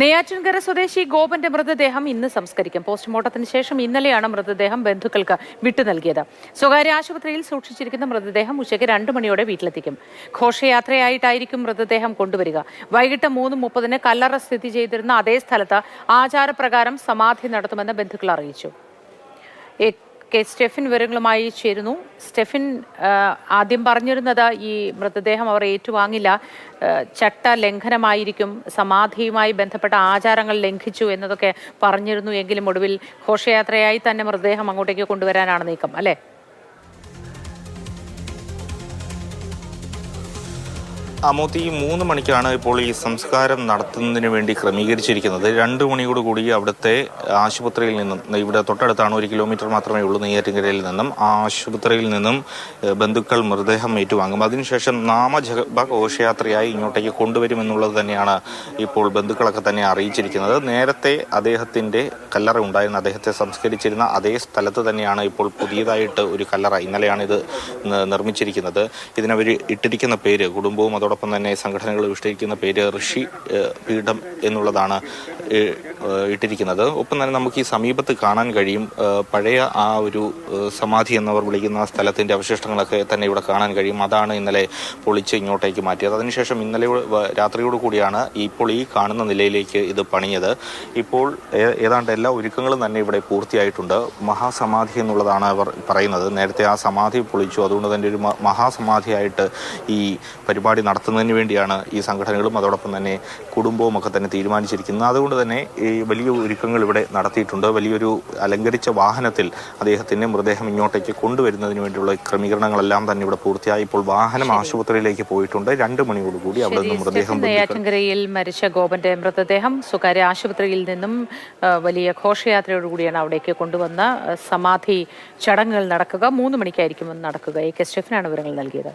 നെയ്യാറ്റിൻകര സ്വദേശി ഗോപന്റെ മൃതദേഹം ഇന്ന് സംസ്കരിക്കും. പോസ്റ്റ്മോർട്ടത്തിന് ശേഷം ഇന്നലെയാണ് മൃതദേഹം ബന്ധുക്കൾക്ക് വിട്ടു നൽകിയത്. സ്വകാര്യ ആശുപത്രിയിൽ സൂക്ഷിച്ചിരിക്കുന്ന മൃതദേഹം ഉച്ചയ്ക്ക് രണ്ട് മണിയോടെ വീട്ടിലെത്തിക്കും. ഘോഷയാത്രയായിട്ടായിരിക്കും മൃതദേഹം കൊണ്ടുവരിക. വൈകിട്ട് മൂന്ന് മുപ്പതിന് കല്ലറ സ്ഥിതി ചെയ്തിരുന്ന അതേ സ്ഥലത്ത് ആചാരപ്രകാരം സമാധി നടത്തുമെന്ന് ബന്ധുക്കൾ അറിയിച്ചു. കെ സ്റ്റെഫിൻ വിവരങ്ങളുമായി ചേരുന്നു. സ്റ്റെഫിൻ ആദ്യം പറഞ്ഞിരുന്നത് ഈ മൃതദേഹം അവർ ഏറ്റുവാങ്ങില്ല. ചട്ട ലംഘനമായിരിക്കും സമാധിയുമായി ബന്ധപ്പെട്ട ആചാരങ്ങൾ ലംഘിച്ചു എന്നതൊക്കെ പറഞ്ഞിരുന്നു. എങ്കിലും ഒടുവിൽ ഘോഷയാത്രയായി തന്നെ മൃതദേഹം അങ്ങോട്ടേക്ക് കൊണ്ടുവരാനാണ് നീക്കം അല്ലേ? അമോത്തി മൂന്ന് മണിക്കാണ് ഇപ്പോൾ ഈ സംസ്കാരം നടത്തുന്നതിന് വേണ്ടി ക്രമീകരിച്ചിരിക്കുന്നത്. രണ്ട് മണിയോട് കൂടി അവിടുത്തെ ആശുപത്രിയിൽ നിന്നും ഇവിടെ തൊട്ടടുത്താണ് ഒരു കിലോമീറ്റർ മാത്രമേ ഉള്ളൂ നെയ്യാറ്റിൻകരയിൽ നിന്നും ആശുപത്രിയിൽ നിന്നും ബന്ധുക്കൾ മൃതദേഹം ഏറ്റുവാങ്ങും. അതിനുശേഷം നാമജപ ഘോഷയാത്രയായി ഇങ്ങോട്ടേക്ക് കൊണ്ടുവരുമെന്നുള്ളത് തന്നെയാണ് ഇപ്പോൾ ബന്ധുക്കളൊക്കെ തന്നെ അറിയിച്ചിരിക്കുന്നത്. നേരത്തെ അദ്ദേഹത്തിന്റെ കല്ലറ ഉണ്ടായിരുന്ന. അദ്ദേഹത്തെ സംസ്കരിച്ചിരുന്ന അതേ സ്ഥലത്ത് തന്നെയാണ് ഇപ്പോൾ പുതിയതായിട്ട് ഒരു കല്ലറ ഇന്നലെയാണ് ഇത് നിർമ്മിച്ചിരിക്കുന്നത്. ഇതിനവർ ഇട്ടിരിക്കുന്ന പേര് കുടുംബവും അതോടൊപ്പം തന്നെ സംഘടനകൾ വിഷ്ടിക്കുന്ന പേര് ഋഷി പീഠം എന്നുള്ളതാണ് ഇട്ടിരിക്കുന്നത്. ഒപ്പം തന്നെ നമുക്ക് ഈ സമീപത്ത് കാണാൻ കഴിയും പഴയ ആ ഒരു സമാധി എന്നവർ വിളിക്കുന്ന സ്ഥലത്തിന്റെ അവശിഷ്ടങ്ങളൊക്കെ തന്നെ ഇവിടെ കാണാൻ കഴിയും. അതാണ് ഇന്നലെ പൊളിച്ച് ഇങ്ങോട്ടേക്ക് മാറ്റിയത്. അതിനുശേഷം ഇന്നലെ രാത്രിയോട് കൂടിയാണ് ഇപ്പോൾ ഈ കാണുന്ന നിലയിലേക്ക് ഇത് പണിയത് ഇപ്പോൾ ഏതാണ്ട് എല്ലാ ഒരുക്കങ്ങളും തന്നെ ഇവിടെ പൂർത്തിയായിട്ടുണ്ട്. മഹാസമാധി എന്നുള്ളതാണ് അവർ പറയുന്നത്. നേരത്തെ ആ സമാധി പൊളിച്ചു. അതുകൊണ്ട് തന്നെ ഒരു മഹാസമാധിയായിട്ട് ഈ പരിപാടി നടത്തുന്നതിന് വേണ്ടിയാണ് ഈ സംഘടനകളും അതോടൊപ്പം തന്നെ കുടുംബവും ഒക്കെ തന്നെ തീരുമാനിച്ചിരിക്കുന്നത്. അതുകൊണ്ട് തന്നെ ഈ വലിയ ഒരുക്കങ്ങൾ ഇവിടെ നടത്തിയിട്ടുണ്ട്. വലിയൊരു അലങ്കരിച്ച വാഹനത്തിൽ അദ്ദേഹത്തിന്റെ മൃതദേഹം ഇങ്ങോട്ടേക്ക് കൊണ്ടുവരുന്നതിന് വേണ്ടിയുള്ള ക്രമീകരണങ്ങളെല്ലാം തന്നെ ഇവിടെ പൂർത്തിയായി. ഇപ്പോൾ വാഹനം ആശുപത്രിയിലേക്ക് പോയിട്ടുണ്ട്. രണ്ട് മണിയോടുകൂടി അവിടെ നിന്ന് മൃതദേഹം നെയ്യാറ്റിൻകരയിൽ മരിച്ച ഗോപന്റെ മൃതദേഹം സ്വകാര്യ ആശുപത്രിയിൽ നിന്നും വലിയ ഘോഷയാത്രയോടുകൂടിയാണ് അവിടേക്ക് കൊണ്ടുവന്ന സമാധി ചടങ്ങുകൾ നടക്കുക. മൂന്ന് മണിക്കായിരിക്കും നടക്കുക. എ കെ സ്റ്റെഫിനാണ് വിവരങ്ങൾ നൽകിയത്.